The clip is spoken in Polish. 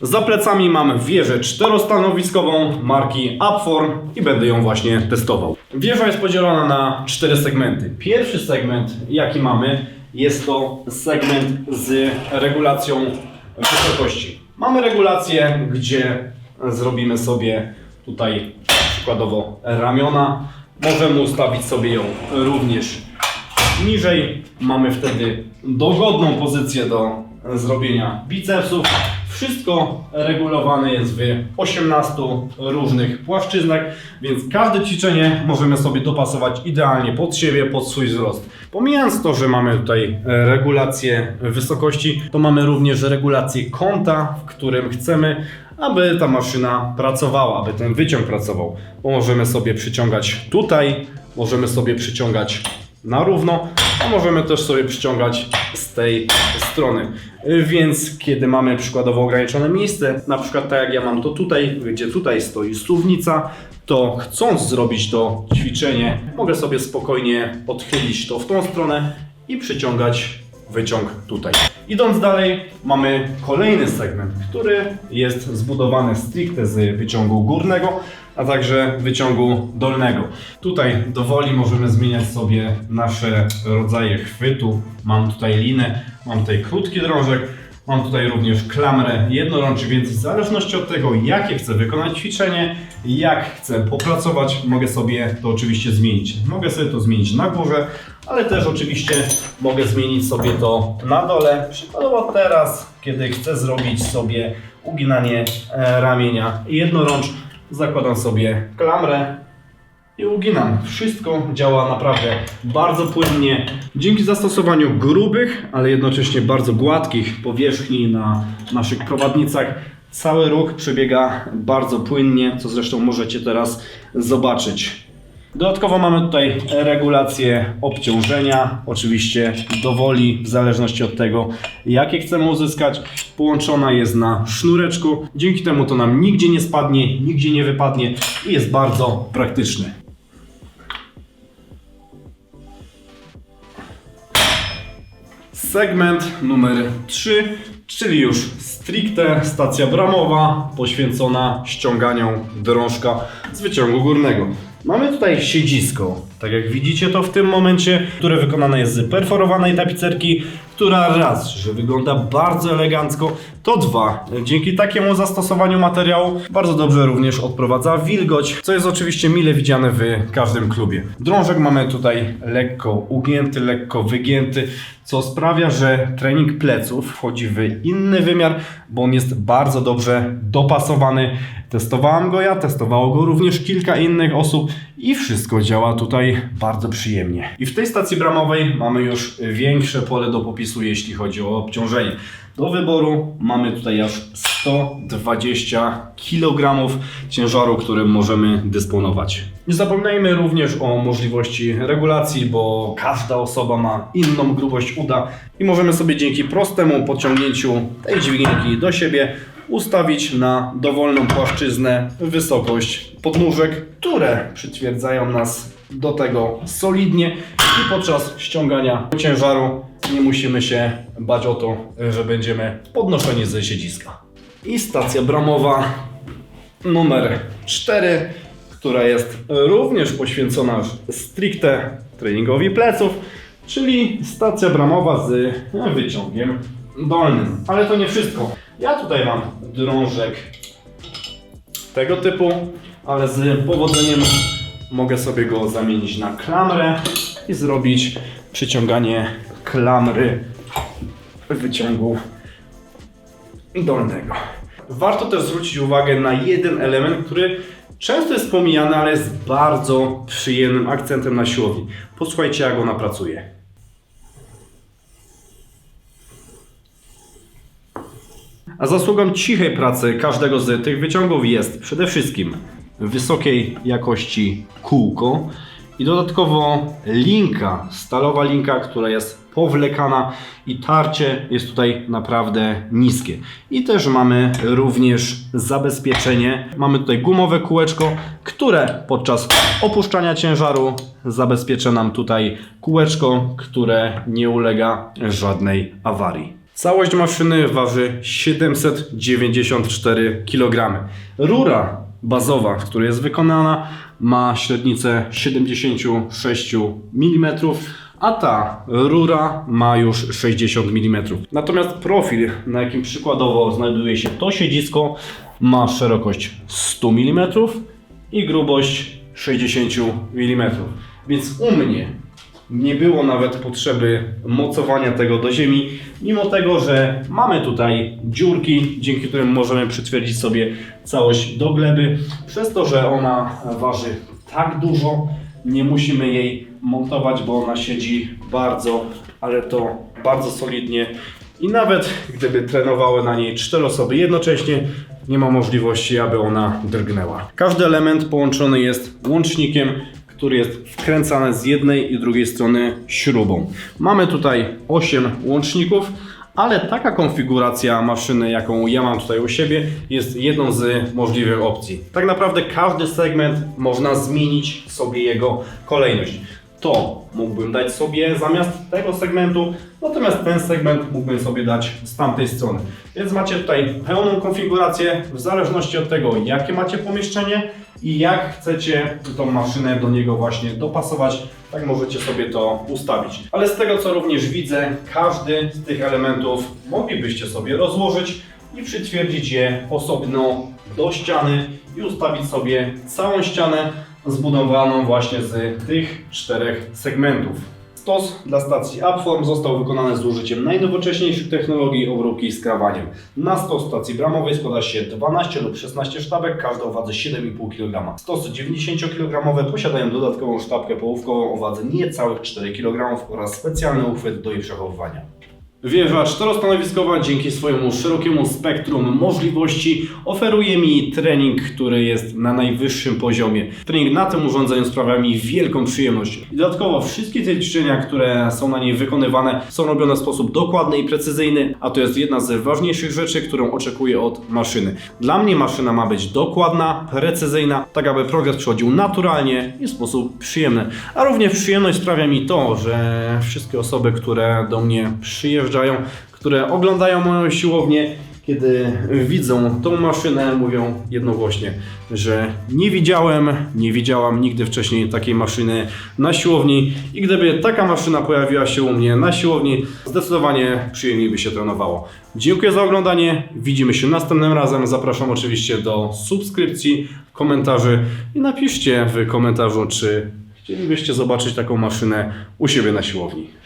Za plecami mam wieżę czterostanowiskową marki Upform i będę ją właśnie testował. Wieża jest podzielona na cztery segmenty. Pierwszy segment, jaki mamy, jest to segment z regulacją wysokości. Mamy regulację, gdzie zrobimy sobie tutaj przykładowo ramiona. Możemy ustawić sobie ją również niżej. Mamy wtedy dogodną pozycję do zrobienia bicepsów. Wszystko regulowane jest w 18 różnych płaszczyznach, więc każde ćwiczenie możemy sobie dopasować idealnie pod siebie, pod swój wzrost. Pomijając to, że mamy tutaj e, regulację wysokości, to mamy również regulację kąta, w którym chcemy, aby ta maszyna pracowała, aby ten wyciąg pracował. Bo możemy sobie przyciągać tutaj, możemy sobie przyciągać na równo, a możemy też sobie przyciągać z tej strony. Y, Więc kiedy mamy przykładowo ograniczone miejsce, na przykład tak jak ja mam to tutaj, gdzie tutaj stoi suwnica, to chcąc zrobić to ćwiczenie, mogę sobie spokojnie odchylić to w tą stronę i przyciągać wyciąg tutaj. Idąc dalej, mamy kolejny segment, który jest zbudowany stricte z wyciągu górnego, a także wyciągu dolnego. Tutaj dowoli możemy zmieniać sobie nasze rodzaje chwytu. Mam tutaj linę, mam tutaj krótki drążek, mam tutaj również klamrę jednorączy, więc w zależności od tego, jakie chcę wykonać ćwiczenie, jak chcę popracować, mogę sobie to oczywiście zmienić. Mogę sobie to zmienić na górze, ale też oczywiście mogę zmienić sobie to na dole. Przykładowo teraz, kiedy chcę zrobić sobie uginanie e, ramienia jednorącz, zakładam sobie klamrę i uginam. Wszystko działa naprawdę bardzo płynnie. Dzięki zastosowaniu grubych, ale jednocześnie bardzo gładkich powierzchni na naszych prowadnicach, cały ruch przebiega bardzo płynnie, co zresztą możecie teraz zobaczyć. Dodatkowo mamy tutaj regulację obciążenia, oczywiście dowoli, w zależności od tego, jakie chcemy uzyskać. Połączona jest na sznureczku, dzięki temu to nam nigdzie nie spadnie, nigdzie nie wypadnie i jest bardzo praktyczny. Segment numer 3, czyli już stricte stacja bramowa poświęcona ściąganiu drążka z wyciągu górnego. Mamy tutaj siedzisko, tak jak widzicie to w tym momencie, które wykonane jest z perforowanej tapicerki, która raz, że wygląda bardzo elegancko, to dwa, dzięki takiemu zastosowaniu materiału bardzo dobrze również odprowadza wilgoć, co jest oczywiście mile widziane w każdym klubie. Drążek mamy tutaj lekko ugięty, lekko wygięty, co sprawia, że trening pleców wchodzi w inny wymiar, bo on jest bardzo dobrze dopasowany. Testowałem go ja, testowało go również kilka innych osób i wszystko działa tutaj bardzo przyjemnie. I w tej stacji bramowej mamy już większe pole do popisu, jeśli chodzi o obciążenie. Do wyboru mamy tutaj aż 120 kg ciężaru, którym możemy dysponować. Nie zapominajmy również o możliwości regulacji, bo każda osoba ma inną grubość uda i możemy sobie dzięki prostemu podciągnięciu tej dźwignięki do siebie ustawić na dowolną płaszczyznę wysokość podnóżek, które przytwierdzają nas do tego solidnie i podczas ściągania ciężaru nie musimy się bać o to, że będziemy podnoszeni ze siedziska. I stacja bramowa numer 4, która jest również poświęcona stricte treningowi pleców, czyli stacja bramowa z wyciągiem dolnym. Ale to nie wszystko. Ja tutaj mam drążek tego typu, ale z powodzeniem mogę sobie go zamienić na klamrę i zrobić przyciąganie klamry wyciągu dolnego. Warto też zwrócić uwagę na jeden element, który często jest pomijany, ale jest bardzo przyjemnym akcentem na siłowni. Posłuchajcie, jak ona pracuje. A zasługą cichej pracy każdego z tych wyciągów jest przede wszystkim wysokiej jakości kółko i dodatkowo linka, stalowa linka, która jest powlekana i tarcie jest tutaj naprawdę niskie. I też mamy również zabezpieczenie. Mamy tutaj gumowe kółeczko, które podczas opuszczania ciężaru zabezpiecza nam tutaj kółeczko, które nie ulega żadnej awarii. Całość maszyny waży 794 kg. Rura bazowa, z której jest wykonana, ma średnicę 76 mm, a ta rura ma już 60 mm. Natomiast profil, na jakim przykładowo znajduje się to siedzisko, ma szerokość 100 mm i grubość 60 mm. Więc u mnie nie było nawet potrzeby mocowania tego do ziemi, mimo tego, że mamy tutaj dziurki, dzięki którym możemy przytwierdzić sobie całość do gleby. Przez to, że ona waży tak dużo, nie musimy jej montować, bo ona siedzi bardzo, ale to bardzo solidnie. I nawet gdyby trenowały na niej cztery osoby jednocześnie, nie ma możliwości, aby ona drgnęła. Każdy element połączony jest łącznikiem, który jest wkręcany z jednej i drugiej strony śrubą. Mamy tutaj 8 łączników, ale taka konfiguracja maszyny, jaką ja mam tutaj u siebie, jest jedną z możliwych opcji. Tak naprawdę każdy segment można zmienić sobie jego kolejność. To mógłbym dać sobie zamiast tego segmentu, natomiast ten segment mógłbym sobie dać z tamtej strony. Więc macie tutaj pełną konfigurację w zależności od tego, jakie macie pomieszczenie i jak chcecie tą maszynę do niego właśnie dopasować, tak możecie sobie to ustawić. Ale z tego co również widzę, każdy z tych elementów moglibyście sobie rozłożyć i przytwierdzić je osobno do ściany i ustawić sobie całą ścianę zbudowaną właśnie z tych czterech segmentów. Stos dla stacji Upform został wykonany z użyciem najnowocześniejszych technologii obróbki skrawaniem. Na stos stacji bramowej składa się 12 lub 16 sztabek, każda o wadze 7,5 kg. Stosy 90-kg posiadają dodatkową sztabkę połówkową o wadze niecałych 4 kg oraz specjalny uchwyt do jej przechowywania. Wieża czterostanowiskowa dzięki swojemu szerokiemu spektrum możliwości oferuje mi trening, który jest na najwyższym poziomie. Trening na tym urządzeniu sprawia mi wielką przyjemność. I dodatkowo wszystkie te ćwiczenia, które są na niej wykonywane są robione w sposób dokładny i precyzyjny, a to jest jedna z ważniejszych rzeczy, którą oczekuję od maszyny. Dla mnie maszyna ma być dokładna, precyzyjna, tak aby progres przychodził naturalnie i w sposób przyjemny. A również przyjemność sprawia mi to, że wszystkie osoby, które do mnie przyjeżdżają, które oglądają moją siłownię, kiedy widzą tą maszynę, mówią jednogłośnie, że nie widziałem, nie widziałam nigdy wcześniej takiej maszyny na siłowni i gdyby taka maszyna pojawiła się u mnie na siłowni, zdecydowanie przyjemniej by się trenowało. Dziękuję za oglądanie, widzimy się następnym razem. Zapraszam oczywiście do subskrypcji, komentarzy i napiszcie w komentarzu, czy chcielibyście zobaczyć taką maszynę u siebie na siłowni.